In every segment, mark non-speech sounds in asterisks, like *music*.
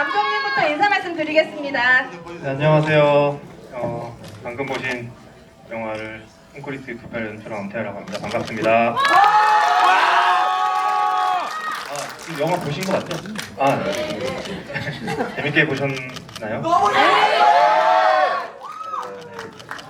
감독님부터 인사 말씀 드리겠습니다. 네, 안녕하세요. 어, 방금 보신 영화를 콘크리트 두팔 연출한 엄태아라고 합니다. 반갑습니다. 아, 지금 영화 보신 것 같죠? 아, 네. 재밌게 보셨나요?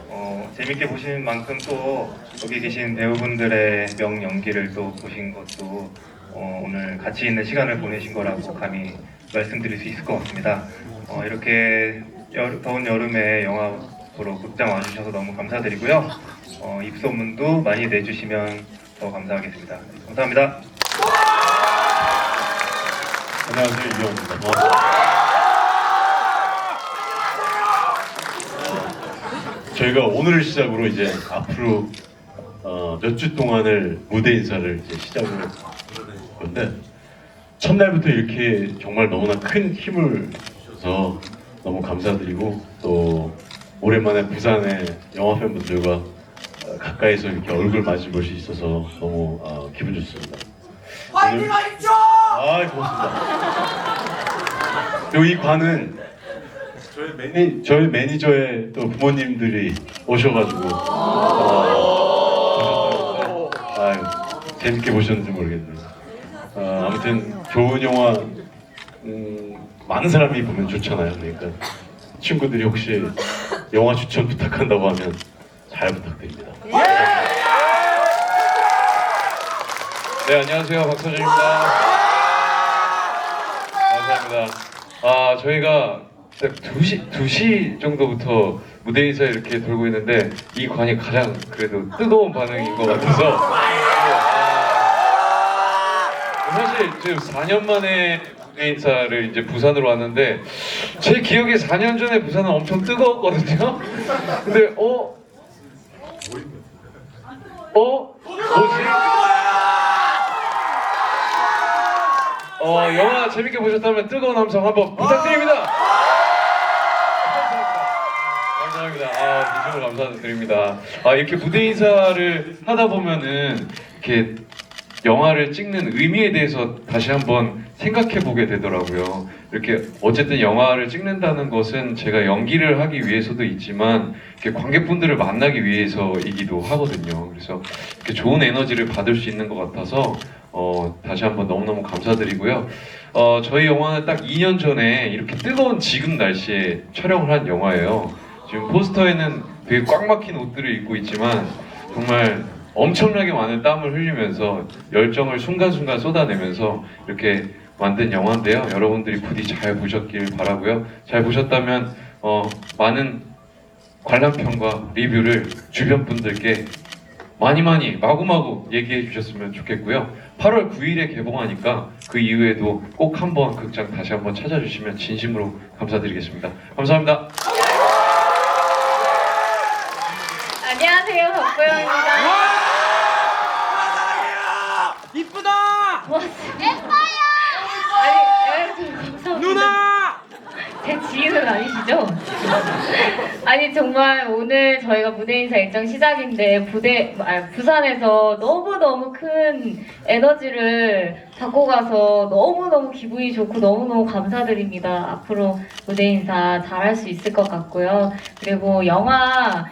어, 재밌게 보신 만큼 또 여기 계신 배우분들의 명 연기를 또 보신 것도 어, 오늘 가치 있는 시간을 보내신 거라고 감히 말씀드릴 수 있을 것 같습니다. 어, 이렇게 여- 더운 여름에 영화 보러 극장 와주셔서 너무 감사드리고요. 어, 입소문도 많이 내주시면 더 감사하겠습니다. 감사합니다. 안녕하세요 이영입니다. 저희가 오늘을 시작으로 이제 앞으로 어, 몇 주 동안을 무대 인사를 이제 시작을 할 건데 첫날부터 이렇게 정말 너무나 큰 힘을 주셔서 너무 감사드리고 또 오랜만에 부산의 영화 팬분들과 어, 가까이서 이렇게 얼굴 마주 볼 수 있어서 너무 어, 기분 좋습니다. 화이팅 하십시오! 아 고맙습니다. 그리고 이 관은 저희 매니 저희 매니저의 또 부모님들이 오셔가지고 어, 재밌게 보셨는지 모르겠네요. 어, 아무튼 좋은 영화 음, 많은 사람이 보면 좋잖아요. 그러니까 친구들이 혹시 영화 추천 부탁한다고 하면 잘 부탁드립니다. 네, 안녕하세요. 박서준입니다. 감사합니다. 아, 저희가 딱 2시, 2시 정도부터 무대 인사 이렇게 돌고 있는데 이 관이 가장 그래도 뜨거운 반응인 것 같아서 아, 사실 지금 4년 만에 무대 인사를 이제 부산으로 왔는데 제 기억에 4년 전에 부산은 엄청 뜨거웠거든요. *laughs* 근데 어? 어? 뭐지? 어, 영화 재밌게 보셨다면 뜨거운 함성 한번 부탁드립니다. 감사합니다. 아, 진심으로 감사드립니다. 아, 이렇게 무대 인사를 하다 보면은 이렇게 영화를 찍는 의미에 대해서 다시 한번 생각해 보게 되더라고요. 이렇게 어쨌든 영화를 찍는다는 것은 제가 연기를 하기 위해서도 있지만 이렇게 관객분들을 만나기 위해서이기도 하거든요. 그래서 이렇게 좋은 에너지를 받을 수 있는 것 같아서 어, 다시 한번 너무너무 감사드리고요. 어, 저희 영화는 딱 2년 전에 이렇게 뜨거운 지금 날씨에 촬영을 한 영화예요. 지금 포스터에는 되게 꽉 막힌 옷들을 입고 있지만 정말 엄청나게 많은 땀을 흘리면서 열정을 순간순간 쏟아내면서 이렇게 만든 영화인데요. 여러분들이 부디 잘 보셨길 바라고요. 잘 보셨다면 어, 많은 관람평과 리뷰를 주변 분들께 많이 많이 마구마구 얘기해 주셨으면 좋겠고요. 8월 9일에 개봉하니까 그 이후에도 꼭 한번 극장 다시 한번 찾아주시면 진심으로 감사드리겠습니다. 감사합니다. 안녕하세요, 박보영입니다. 아니, 여러분 감사합니다. 누나! 제 지인은 아니시죠? 아니 정말 오늘 저희가 무대 인사 일정 시작인데 부대 아, 부산에서 너무 너무 큰 에너지를 갖고 가서 너무 너무 기분이 좋고 너무 너무 감사드립니다. 앞으로 무대 인사 잘 할 수 있을 것 같고요. 그리고 영화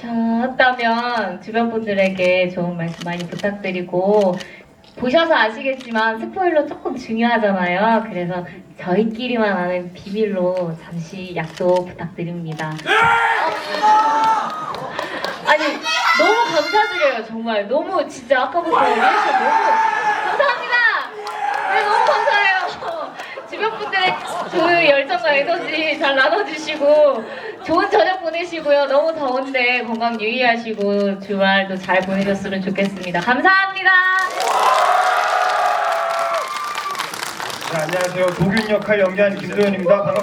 보셨다면 주변 분들에게 좋은 말씀 많이 부탁드리고 보셔서 아시겠지만 스포일러 조금 중요하잖아요. 그래서 저희끼리만 아는 비밀로 잠시 약속 부탁드립니다. 아니 너무 감사드려요 정말 너무 진짜 아까부터 리액션 너무 감사합니다. 네 너무 감사해요. 주변 분들의 그 열정과 에너지 잘 나눠주시고 좋은 저녁 보내시고요. 너무 더운데 건강 유의하시고 주말도 잘 보내셨으면 좋겠습니다. 감사합니다. 네, 안녕하세요. 도균 역할 연기한 김도현입니다. 반갑습니다.